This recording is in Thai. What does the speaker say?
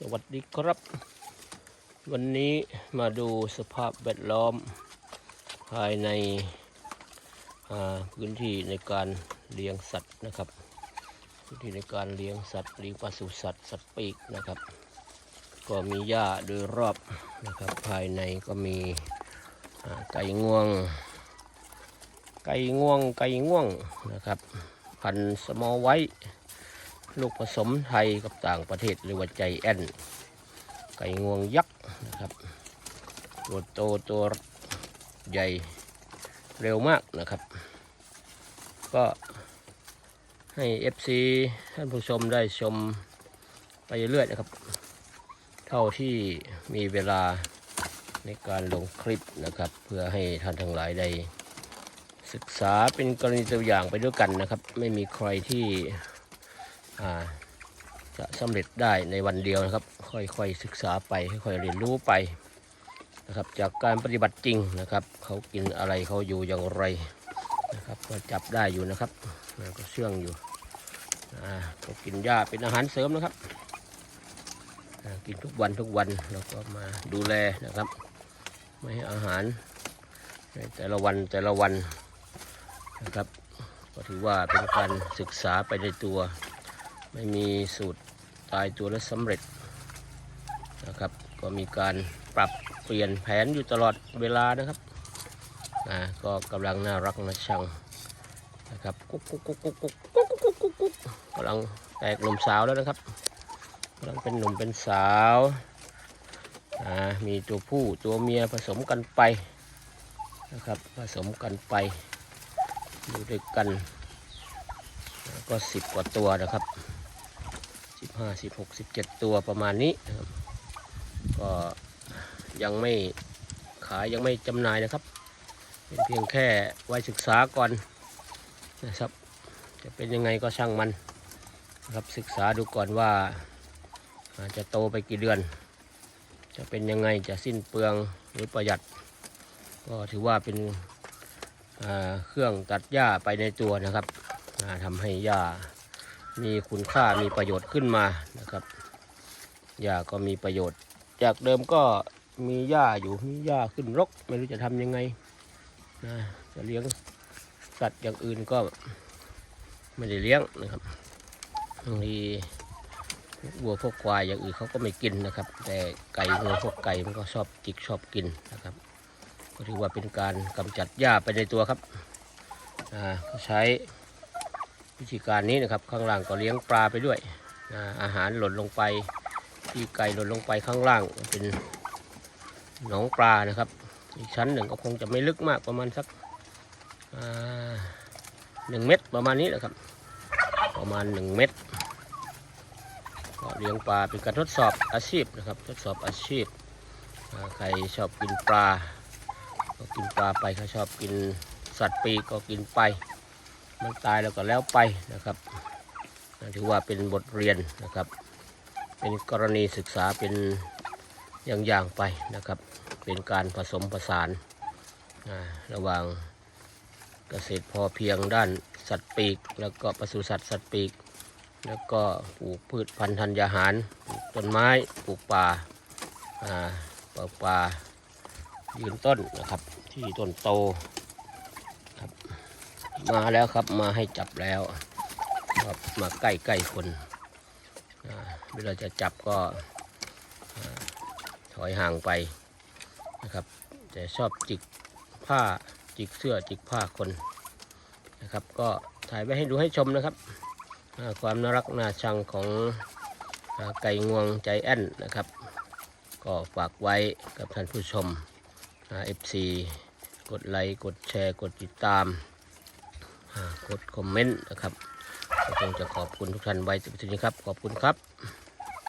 สวัสดีครับ วันนี้มาดูสภาพแวดล้อม ภายในพื้นที่ในการเลี้ยงสัตว์นะครับ พื้นที่ในการเลี้ยงสัตว์เลี้ยงปศุสัตว์สัตว์ปีกนะครับ ก็มีหญ้าโดยรอบนะครับ ภายในก็มีไก่งวง ไก่ง่วงไก่ง่วงนะครับ พันธ์สมอไว้ ลูกผสมไทยกับต่างประเทศเรียกว่าใจแอนไก่งวงยักษ์นะครับตัวโตตัวใหญ่เร็วมากนะครับ ก็ให้ FC ท่านผู้ชมได้ชมไปเรื่อยๆนะครับ เท่าที่มีเวลาในการลงคลิปนะครับ เพื่อให้ท่านทั้งหลายได้ศึกษาเป็นกรณีตัวอย่างไปด้วยกันนะครับ ไม่มีใครที่ จะสำเร็จได้ในวันเดียวนะครับ ค่อยๆศึกษาไปค่อยๆเรียนรู้ไปนะครับ จากการปฏิบัติจริงนะครับ เขากินอะไรเขาอยู่อย่างไรนะครับก็จับได้อยู่นะครับก็เชื่องอยู่อ่าเขากินหญ้าเป็นอาหารเสริมนะครับกินทุกวันทุกวันแล้วก็มาดูแลนะครับ ไม่ให้อาหารในแต่ละวันแต่ละวันนะครับ ก็ถือว่าเป็นการศึกษาไปในตัว ไม่มีสูตรตายตัวและสำเร็จนะครับ ก็มีการปรับเปลี่ยนแผนอยู่ตลอดเวลานะครับนะก็กำลังน่ารักนะชังนะครับกุ๊กกุ๊กกุ๊กกุ๊กกุ๊กกุ๊กกุ๊กกุ๊กกุ๊กกำลังแตกหนุ่มสาวแล้วนะครับกำลังเป็นหนุ่มเป็นสาวอ่ามีตัวผู้ตัวเมียผสมกันไปนะครับผสมกันไปอยู่ด้วยกัน ก็สิบกว่าตัวนะครับ ห้าสิบหกสิบเจ็ดตัวประมาณนี้นะครับก็ยังไม่ขายยังไม่จำหน่ายนะครับ เป็นเพียงแค่ไว้ศึกษาก่อนนะครับ จะเป็นยังไงก็ช่างมันนะครับศึกษาดูก่อนว่าอาจจะโตไปกี่เดือน จะเป็นยังไงจะสิ้นเปลืองหรือประหยัด ก็ถือว่าเป็นเครื่องตัดหญ้าไปในตัวนะครับทำให้หญ้า มีคุณค่ามีประโยชน์ขึ้นมานะครับหญ้าก็มีประโยชน์ จากเดิมก็มีหญ้าอยู่มีหญ้าขึ้นรก ไม่รู้จะทำยังไงนะจะเลี้ยงสัตว์อย่างอื่นก็ไม่ได้เลี้ยงนะครับบางทีวัวพวกควายอย่างอื่นเขาก็ไม่กินนะครับ แต่ไก่วัวพวกไก่มันก็ชอบจิกชอบกินนะครับ ก็ถือว่าเป็นการกำจัดหญ้าไปในตัวครับอ่าใช้ วิธีการนี้นะครับข้างล่างก็เลี้ยงปลาไปด้วยอาอาหารหล่นลงไปที่ไก่หล่นลงไปข้างล่างเป็นหนองปลานะครับ อีกชั้นหนึ่งก็คงจะไม่ลึกมากประมาณสักหนึ่งเมตรประมาณนี้แหละครับ ประมาณหนึ่งเมตรก็เลี้ยงปลาเป็นการทดสอบอาชีพนะครับทดสอบอาชีพใครชอบกินปลา ก็กินปลาไปถ้าชอบกินสัตว์ปีกก็กินไป มันตายแล้วก็แล้วไปนะครับถือว่าเป็นบทเรียนนะครับ เป็นกรณีศึกษาเป็นอย่างๆไปนะครับ เป็นการผสมผสานระหว่างเกษตรพอเพียงด้านสัตว์ปีก แล้วก็ปศุสัตว์สัตว์ปีก แล้วก็ปลูกพืชพันธุ์ธัญญาหารปลูกต้นไม้ปลูกป่าปลูกป่ายืนต้นนะครับที่ต้นโต มาแล้วครับมาให้จับแล้วครับมาใกล้ใกล้คนเวลาจะจับก็ถอยห่างไปนะครับ แต่ชอบจิกผ้าจิกเสื้อจิกผ้าคนนะครับ ก็ถ่ายไว้ให้ดูให้ชมนะครับ ความน่ารักน่าชังของไก่งวงใจแอนนะครับ ก็ฝากไว้กับท่านผู้ชมเอฟซีกดไลค์กดแชร์กดติดตาม กดคอมเมนต์นะครับก็คงจะขอบคุณทุกท่านไว้สุดนี้ครับ ขอบคุณครับ